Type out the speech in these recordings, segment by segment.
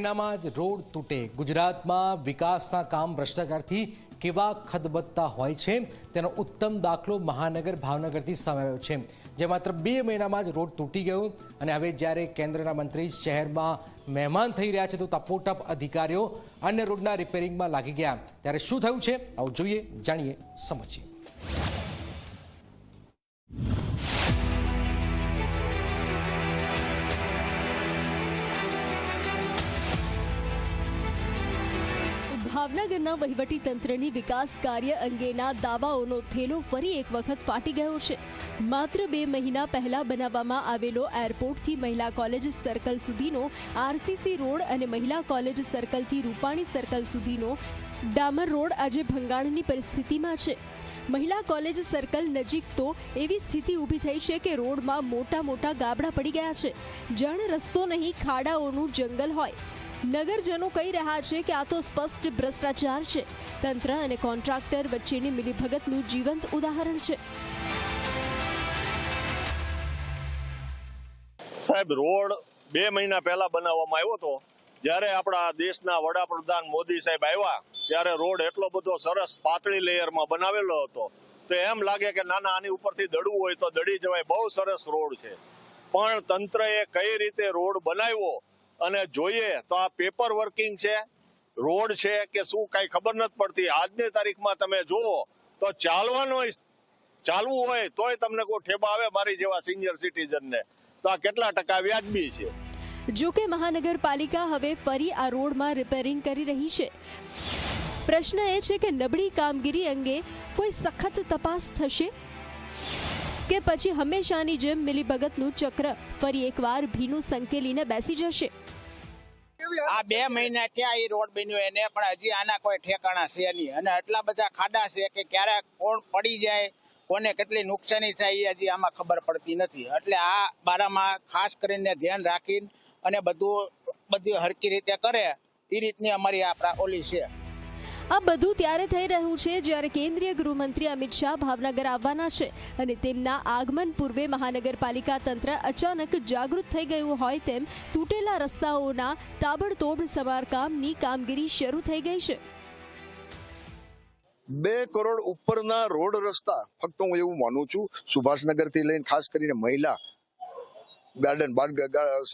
મહિનામાં જ રોડ તૂટે. ગુજરાતમાં વિકાસના કામ ભ્રષ્ટાચારથી કેવા ખદબદતા હોય છે તેનો ઉત્તમ દાખલો મહાનગર ભાવનગરથી સામે આવ્યો છે. જે માત્ર બે મહિનામાં જ રોડ તૂટી ગયો અને હવે જ્યારે કેન્દ્રના મંત્રી શહેરમાં મહેમાન થઈ રહ્યા છે તો તપોટપ અધિકારીઓ અન્ય રોડના રિપેરિંગમાં લાગી ગયા. ત્યારે શું થયું છે? આવું જોઈએ, જાણીએ સમજીએ. ભાવનગરના વહીવટી તંત્રની વિકાસ કાર્ય અંગેના દાવાઓનો થેલો ફરી એક વખત ફાટી ગયો છે. માત્ર બે મહિના પહેલા બનાવવામાં આવેલો એરપોર્ટથી મહિલા કોલેજ સર્કલ સુધીનો આરસીસી રોડ અને મહિલા કોલેજ સર્કલથી રૂપાણી સર્કલ સુધીનો ડામર રોડ આજે ભંગાણની પરિસ્થિતિમાં છે. મહિલા કોલેજ સર્કલ નજીક તો એવી સ્થિતિ ઊભી થઈ છે કે રોડમાં મોટા મોટા ગાબડા પડી ગયા છે. જાણે રસ્તો નહીં, ખાડાઓનું જંગલ હોય. નગરજનો કહી રહ્યા છે કે આ તો સ્પષ્ટ ભ્રષ્ટાચાર છે. તંત્ર અને કોન્ટ્રાક્ટર વચ્ચેની મિલીભગતનું જીવંત ઉદાહરણ છે. સાહેબ, રોડ બે મહિના પહેલા બનાવવામાં આવ્યો હતો. જ્યારે આપણા દેશના વડાપ્રધાન મોદી સાહેબ આવ્યા, ત્યારે રોડ એટલો બધો સરસ પાતળી લેયરમાં બનાવેલો હતો. તો એમ લાગે કે નાના, આની ઉપરથી દડવું હોય તો દડી જવાય. બહુ સરસ રોડ છે. પણ તંત્રએ કઈ રીતે રોડ બનાવ્યો અને જોઈએ તો આ પેપર વર્કિંગ છે, રોડ છે કે શું કઈ ખબર નથી પડતી. આજની તારીખમાં તમે જુઓ તો ચાલવાનો ચાલવું હોય તોય તમને કોઈ ઠેબા આવે મારી જેવા સિનિયર સિટીઝનને તો આ કેટલા ટકા વ્યાજબી છે? જો કે મહાનગરપાલિકા હવે ફરી આ રોડમાં રિપેરિંગ કરી રહી છે. પ્રશ્ન એ છે કે નબળી કામગીરી અંગે કોઈ સખત તપાસ થશે? કે પછી હંમેશાની જેમ મિલીભગતનું ચક્ર ફરી એકવાર ભીનું સંકેલીને બેસી જશે. આ બે મહિના થયા એ રોડ બન્યો, એને પણ હજી આના કોઈ ઠેકાણા છે નહીં. અને આટલા બધા ખાડા છે કે ક્યારે કોણ પડી જાય, કોને કેટલી નુકસાની થાય એ હજી આમાં ખબર પડતી નથી. એટલે આ બારામાં ખાસ કરીને ધ્યાન રાખીને અને બધું, બધી હરકી રીતે કરે એ રીતની અમારી આ ઓલી છે. આ બધું ત્યારે થઈ રહ્યું છે જ્યારે કેન્દ્રીય ગૃહમંત્રી અમિત શાહ ભાવનગર આવવાના છે અને તેમના આગમન પૂર્વે મહાનગરપાલિકા તંત્ર અચાનક જાગૃત થઈ ગયું હોય તેમ તૂટેલા રસ્તાઓના તાબડતોબ સમારકામની કામગીરી શરૂ થઈ ગઈ છે. બે કરોડ ઉપરના રોડ રસ્તા, ફક્ત હું એવું માનું છું સુભાષનગરથી લઈને ખાસ કરીને મહિલા, ગાર્ડન, બાર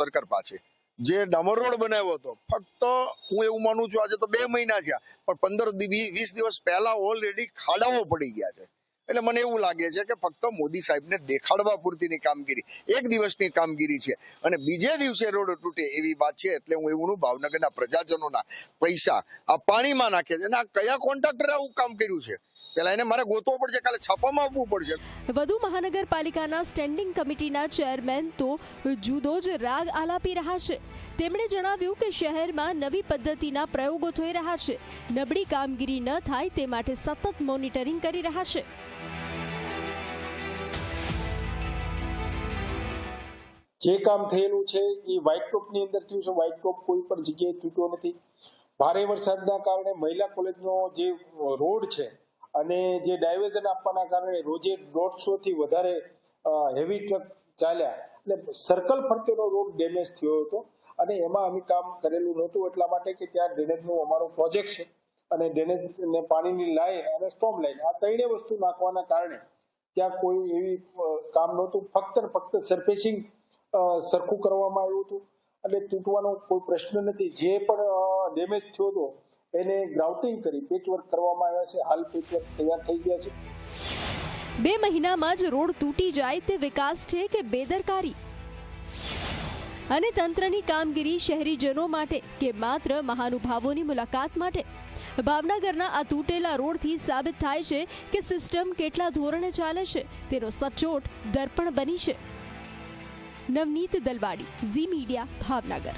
સરકાર પાસે. જે ડામર રોડ બનાવ્યો હતો. ફક્ત હું એવું માનું છું, આજે તો બે મહિના થયા, પણ પંદર વીસ દિવસ પહેલા ઓલરેડી ખાડાઓ પડી ગયા છે. એટલે મને એવું લાગે છે કે ફક્ત મોદી સાહેબને દેખાડવા પૂરતીની કામગીરી, એક દિવસની કામગીરી છે. અને બીજે દિવસે રોડ તૂટે એવી વાત છે, એટલે હું એવું ભાવનગરના પ્રજાજનોના પૈસા આ પાણીમાં નાખે છે. અને આ કયા કોન્ટ્રાક્ટરે આવું કામ કર્યું છે? પેલા એને મારે ગોતવો પડશે કાલે છાપામાં આવવું પડશે. વધુ મહાનગરપાલિકાના સ્ટેન્ડિંગ કમિટીના ચેરમેન તો જુદો જ રાગ આલાપી રહ્યા છે. તેમણે જણાવ્યું કે શહેરમાં નવી પદ્ધતિના પ્રયોગો થઈ રહ્યા છે. નબળી કામગીરી ન થાય તે માટે સતત મોનિટરિંગ કરી રહ્યા છે. જે કામ થયેલું છે એ વ્હાઇટ ટોપની અંદર થયું છે. વ્હાઇટ ટોપ કોઈ પણ જગ્યાએ તૂટ્યો નથી. ભારે વરસાદના કારણે મહિલા કોલેજનો જે રોડ છે અને જે ડાયવર્ઝન આપવાના કારણે રોજે દોઢસો થી વધારે હેવી ટ્રક ચાલ્યા. એટલે સર્કલ ફરતેનો રોડ ડેમેજ થયો હતો અને એમાં અમે કામ કરેલું નહોતું. એટલા માટે કે ત્યાં ડ્રેનેજનો અમારો પ્રોજેક્ટ છે અને ડ્રેનેજ ને પાણીની લાઈન અને સ્ટોમ લાઈન આ ત્રણેય વસ્તુ નાખવાના કારણે ત્યાં કોઈ એવી કામ નહોતું. ફક્ત ને ફક્ત સરફેસિંગ સરખું કરવામાં આવ્યું હતું. એટલે તૂટવાનો કોઈ પ્રશ્ન નથી. જે પણ ડેમેજ થયો હતો એને ગ્રાઉટિંગ કરી પેચવર્ક કરવામાં આવ્યા છે. હાલ પેચવર્ક તૈયાર થઈ ગયા છે. બે મહિનામાં જ રોડ તૂટી જાય તે વિકાસ છે કે બેદરકારી? અને તંત્રની કામગીરી શહેરીજનો માટે કે માત્ર મહાનુભાવોની મુલાકાત માટે? ભાવનગરના આ તૂટેલા રોડથી સાબિત થાય છે કે સિસ્ટમ કેટલા ધોરણે ચાલે છે? તેનો સચોટ દર્પણ બની છે. Navneet Dalwadi, Zee media, Bhavnagar.